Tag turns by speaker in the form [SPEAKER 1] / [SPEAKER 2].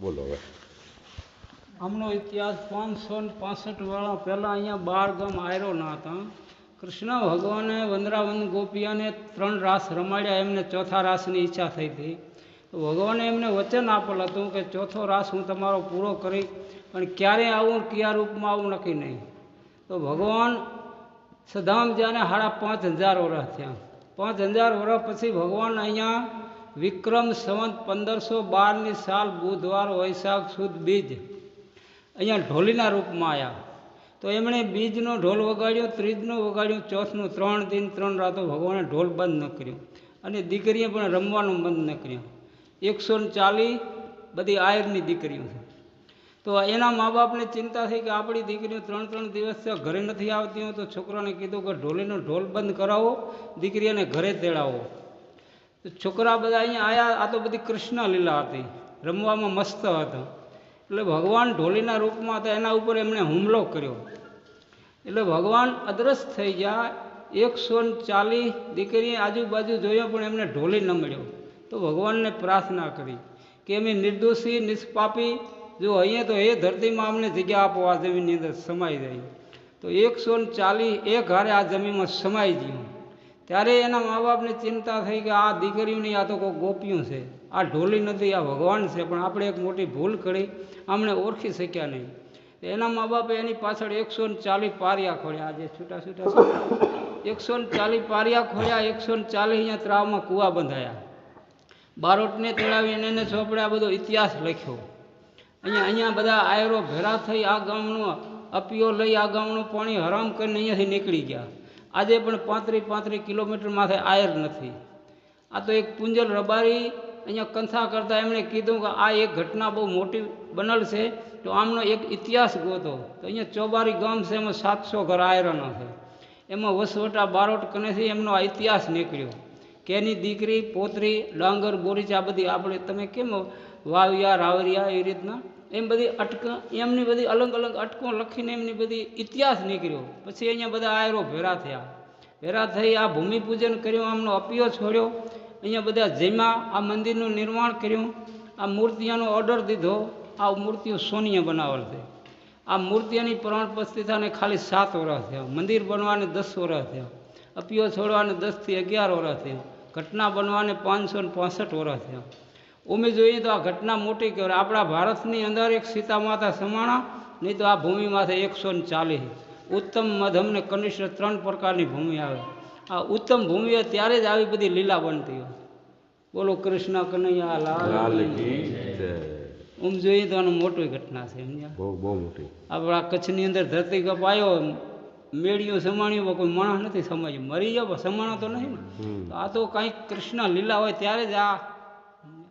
[SPEAKER 1] બોલો હવે.
[SPEAKER 2] આમનો ઇતિહાસ પાંચસો ને પાસઠ વાળા પહેલાં અહીંયા બાર ગામ આયરો ના હતા. કૃષ્ણ ભગવાને વંદરાવન ગોપિયાને ત્રણ રાસ રમાડ્યા, એમને ચોથા રાસની ઈચ્છા થઈ હતી. તો ભગવાને એમને વચન આપેલ હતું કે ચોથો રાસ હું તમારો પૂરો કરી, પણ ક્યારે આવું કયા રૂપમાં આવું નક્કી નહીં. તો ભગવાન સદામ જ્યાંને સાડા પાંચ હજાર વર્ષ થયા. પાંચ હજાર વર્ષ પછી ભગવાન અહીંયા વિક્રમ સંવંત પંદરસો બારની સાલ બુધવાર વૈશાખ સુદ બીજ અહીંયા ઢોલીના રૂપમાં આવ્યા તો એમણે બીજનો ઢોલ વગાડ્યો, ત્રીજનો વગાડ્યો, ચોથનું ત્રણ દિન, ત્રણ રાતો ભગવાને ઢોલ બંધ ન કર્યો. અને દીકરીએ પણ રમવાનું બંધ ન કર્યું. એકસો ને ચાલીસ બધી આયરની દીકરીઓ છે. તો એના મા બાપને ચિંતા થઈ કે આપણી દીકરીઓ ત્રણ ત્રણ દિવસથી ઘરે નથી આવતી હું તો છોકરાને કીધું કે ઢોલીનો ઢોલ બંધ કરાવો દીકરીઓને ઘરે તેડાવો. છોકરા બધા અહીંયા આવ્યા આ તો બધી કૃષ્ણ લીલા હતી. રમવામાં મસ્ત હતા. એટલે ભગવાન ઢોલીના રૂપમાં હતા, એના ઉપર એમણે હુમલો કર્યો. એટલે ભગવાન અદ્રશ થઈ ગયા. એકસો ચાલીસ દીકરીએ આજુબાજુ જોયો, પણ એમને ઢોલી ન મળ્યો તો ભગવાનને પ્રાર્થના કરી કે અમે નિર્દોષી, નિષ્પાપી, જો અહીંયા તો એ ધરતીમાં અમને જગ્યા આપો, આ જમીનની અંદર સમાઈ જાય. તો એકસો ચાલીસ એક હારે આ જમીનમાં સમાઈ ગયું. ત્યારે એના મા બાપને ચિંતા થઈ કે આ દીકરીઓની આ તો કોઈ ગોપીઓ છે, આ ઢોલી નથી, આ ભગવાન છે, પણ આપણે એક મોટી ભૂલ કરી આમણે ઓળખી શક્યા નહીં. એના મા બાપે એની પાછળ એકસો ને ચાલીસ પારિયા ખોળ્યા. આજે છૂટા છૂટા એકસો ને ચાલીસ પારિયા ખોળ્યા, એકસો ને ચાલીસ અહીંયા ત્રાવમાં કૂવા બંધાયા. બારોટને તેડાવીને એને ચોપડે આ બધો ઇતિહાસ લખ્યો. અહીંયા અહીંયા બધા આયરો ભેરા થઈ આ ગામનો અપીઓ લઈ આ ગામનું પાણી હરામ કરીને અહીંયાથી નીકળી ગયા. આજે પણ પાંત્રીસ પાંત્રીસ કિલોમીટર માથે આયર નથી. આ તો એક પુંજલ રબારી અહીંયા કંથા કરતાં એમણે કીધું કે આ એક ઘટના બહુ મોટી બનેલ છે, તો આમનો એક ઇતિહાસ ગોતો. તો અહીંયા ચોબારી ગામ છે, એમાં સાતસો ઘર આયરનો છે. એમાં વસવટા બારોટ કનેથી એમનો આ ઇતિહાસ નીકળ્યો. કેની દીકરી, પોતરી, ડાંગર, બોરીચ બધી આપણે તમે કેમ વાવિયા રાવરિયા એ રીતના એમ બધી અટક, એમની બધી અલગ અલગ અટકો લખીને એમની બધી ઇતિહાસ નીકળ્યો. પછી અહીંયા બધા આયરો ભેરા થયા. ભેરા થઈ આ ભૂમિપૂજન કર્યું, આમનો અપિયો છોડ્યો. અહીંયા બધા જેમાં આ મંદિરનું નિર્માણ કર્યું. આ મૂર્તિઓનો ઓર્ડર દીધો. આ મૂર્તિઓ સોનીય બનાવેલ છે. આ મૂર્તિઓની પ્રાણ પ્રતિષ્ઠાને ખાલી સાત વર્ષ થયા. મંદિર બનવાને દસ વર્ષ થયા. અપિયો છોડવાને દસથી અગિયાર વર્ષ થયા. ઘટના બનવાને પાંચસો ને વર્ષ થયા. ઉમે જોઈએ તો આ ઘટના મોટી કહેવાય આપણા ભારતની અંદર એક સીતા માતા સમાણા નહીં તો આ ભૂમિમાંથી એકસો ને ચાલીસ. ઉત્તમ મધમ ને કનિષ્ઠ ત્રણ પ્રકારની ભૂમિ આવે. આ ઉત્તમ ભૂમિ ત્યારે જ આવી બધી લીલા બનતી હોય. બોલો કૃષ્ણ કનૈયા
[SPEAKER 1] લાલ.
[SPEAKER 2] ઉમ જોઈએ તો આનું મોટી ઘટના છે સમજ્યા
[SPEAKER 1] બહુ બહુ મોટી.
[SPEAKER 2] આપણા કચ્છની અંદર ધરતીકપ આવ્યો મેળીઓ સમાણ્યું કોઈ માણસ નથી સમજ્યું મરી જાવ સમાણો તો નહીં ને. આ તો કાંઈક કૃષ્ણ લીલા હોય ત્યારે જ આ